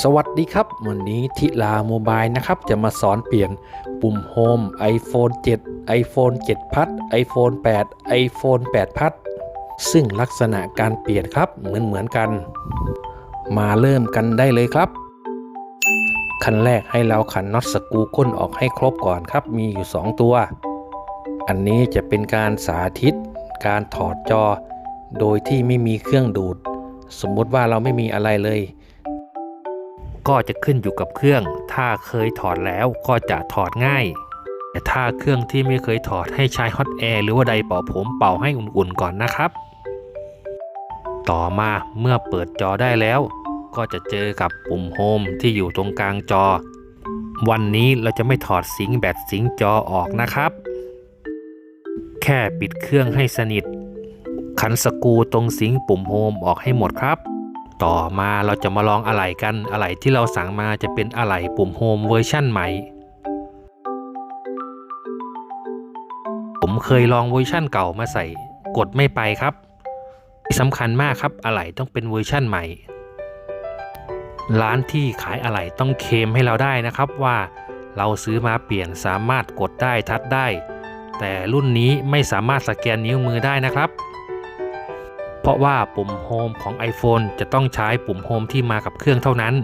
สวัสดีครับ วันนี้ทิลาโมบายนะครับ จะมาสอนเปลี่ยนปุ่มโฮม iPhone 7 iPhone 7พัด iPhone 8 iPhone 8พัดซึ่งลักษณะการเปลี่ยนครับเหมือนเหมือนกัน มาเริ่มกันได้เลยครับ ขั้นแรกให้เราขันน็อตสกูก้นออกให้ครบก่อนครับ มีอยู่ 2 ตัว อันนี้จะเป็นการสาธิต การถอดจอ โดยที่ไม่มีเครื่องดูด สมมติว่าเราไม่มีอะไรเลย ก็จะขึ้นอยู่กับเครื่อง ถ้าเคยถอดแล้วก็จะถอดง่าย แต่ถ้าเครื่องที่ไม่เคยถอดให้ใช้ฮอตแอร์หรือว่าไดเป่าผมเป่าให้อุ่นๆก่อนนะครับ ต่อมาเมื่อเปิดจอได้แล้ว ก็จะเจอกับปุ่มโฮมที่อยู่ตรงกลางจอ วันนี้เราจะไม่ถอดสิงแบตสิงจอออกนะครับ แค่ปิดเครื่องให้สนิทขันสกูตรงสิงปุ่มโฮมออกให้หมดครับ ต่อมาเราจะมาลองอะไหล่กันอะไหล่ที่เราสั่งมาจะเป็นอะไหล่ปุ่มโฮมเวอร์ชั่นใหม่ ผมเคยลองเวอร์ชั่นเก่ามาใส่กดไม่ไปครับที่สำคัญมากครับอะไหล่ต้องเป็นเวอร์ชั่นใหม่ ร้านที่ขายอะไหล่ต้องเคมให้เราได้นะครับว่าเราซื้อมาเปลี่ยนสามารถกดได้ทัดได้ แต่รุ่นนี้ไม่สามารถสแกนนิ้วมือได้นะครับ เพราะว่าปุ่มโฮมของ iPhone จะต้องใช้ปุ่มโฮมที่มากับเครื่องเท่านั้น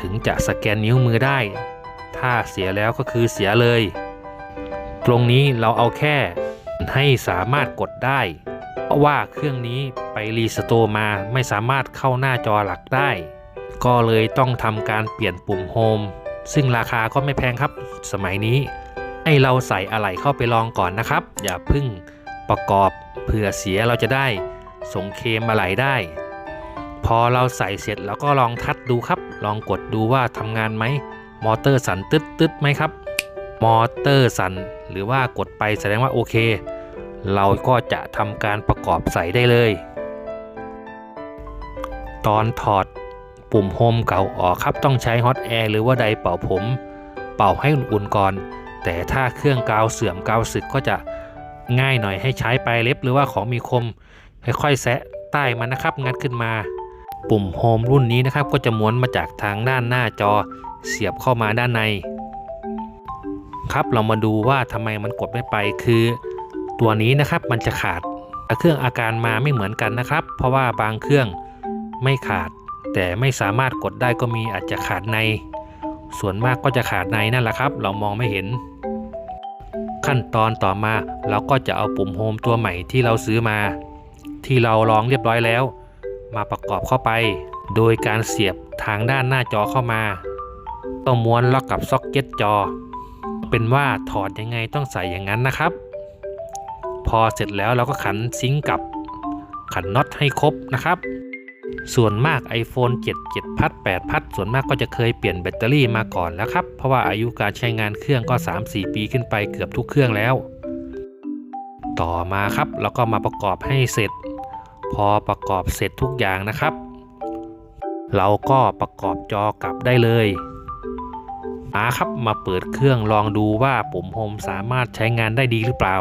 ถึงจะสแกนนิ้วมือได้ ถ้าเสียแล้วก็คือเสียเลย ตรงนี้เราเอาแค่ให้สามารถกดได้ เพราะว่าเครื่องนี้ไปรีสโตร์มาไม่สามารถเข้าหน้าจอหลักได้ ก็เลยต้องทำการเปลี่ยนปุ่มโฮมซึ่งราคาก็ไม่แพงครับสมัยนี้ ให้เราใส่อะไหล่เข้าไปลองก่อนนะครับ อย่าพึ่งประกอบเผื่อเสียเราจะได้ ส่งเคมอะไหลได้ พอเราใส่เสร็จเราก็ลองทัดดูครับ ลองกดดูว่าทำงานไหมมอเตอร์สั่นตึ๊ดตึ๊ดไหมครับมอเตอร์สั่นหรือว่ากดไปแสดงว่าโอเค เราก็จะทำการประกอบใส่ได้เลย ตอนถอดปุ่มโฮมเก่าออกครับต้องใช้ฮอตแอร์หรือว่าไดเป่าผม เป่าให้อุ่นๆก่อน แต่ถ้าเครื่องกาวเสื่อมกาวสึกก็จะง่ายหน่อยให้ใช้ปลายเล็บหรือว่าของมีคม ค่อยๆแซะใต้มันนะครับงัดขึ้นมา ปุ่มโฮมรุ่นนี้นะครับก็จะม้วนมาจากทางด้านหน้าจอ เสียบเข้ามาด้านใน ครับเรามาดูว่าทำไมมันกดไม่ไปคือ ตัวนี้นะครับมันจะขาดเครื่องอาการมาไม่เหมือนกันนะครับ เพราะว่าบางเครื่องไม่ขาด แต่ไม่สามารถกดได้ก็มีอาจจะขาดใน ส่วนมากก็จะขาดในนั่นแหละครับ เรามองไม่เห็น ขั้นตอนต่อมาเราก็จะเอาปุ่มโฮมตัวใหม่ที่เราซื้อมา ที่เราลองเรียบร้อยแล้ว มาประกอบเข้าไป โดยการเสียบทางด้านหน้าจอเข้ามา ต้องม้วนล็อกกับซ็อกเก็ตจอ เป็นว่าถอดยังไงต้องใส่อย่างนั้นนะครับ พอเสร็จแล้วเราก็ขันซิงกับขันน็อตให้ครบนะครับ ส่วนมาก iPhone 7 7พัด8พัดส่วนมากก็จะเคยเปลี่ยนแบตเตอรี่มาก่อนแล้วครับ เพราะว่าอายุการใช้งานเครื่องก็ 3-4 ปีขึ้นไปเกือบทุกเครื่องแล้ว ต่อมาครับเราก็มาประกอบให้เสร็จ พอประกอบเสร็จทุกอย่างนะครับ เราก็ประกอบจอกลับได้เลยมาครับมาเปิดเครื่องลองดูว่าปุ่มโฮมสามารถใช้งานได้ดีหรือเปล่า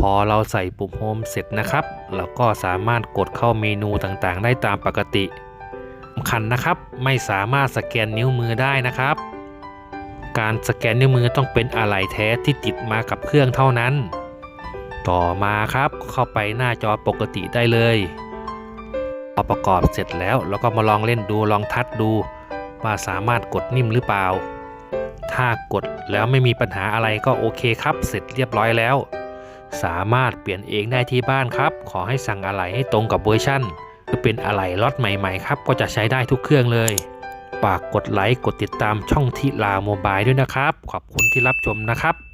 พอเราใส่ปุ่มโฮมเสร็จนะครับ เราก็สามารถกดเข้าเมนูต่างๆ ได้ตามปกติสำคัญนะครับไม่สามารถสแกนนิ้วมือได้นะครับ การสแกนนิ้วมือต้องเป็นอะไหล่แท้ที่ติดมากับเครื่องเท่านั้น ต่อมาครับเข้าไปหน้าจอปกติได้เลยพอประกอบเสร็จแล้วเราก็มาลองเล่นดูลองทัดดู ว่าสามารถกดนิ่มหรือเปล่า ถ้ากดแล้วไม่มีปัญหาอะไรก็โอเคครับ เสร็จเรียบร้อยแล้ว สามารถเปลี่ยนเองได้ที่บ้านครับ ขอให้สั่งอะไหล่ให้ตรงกับเวอร์ชั่นคือเป็นอะไหล่ล็อตใหม่ๆครับก็จะใช้ได้ทุกเครื่องเลยฝากกดไลค์กดติดตามช่องทิลาโมบายด้วยนะครับ ขอบคุณที่รับชมนะครับ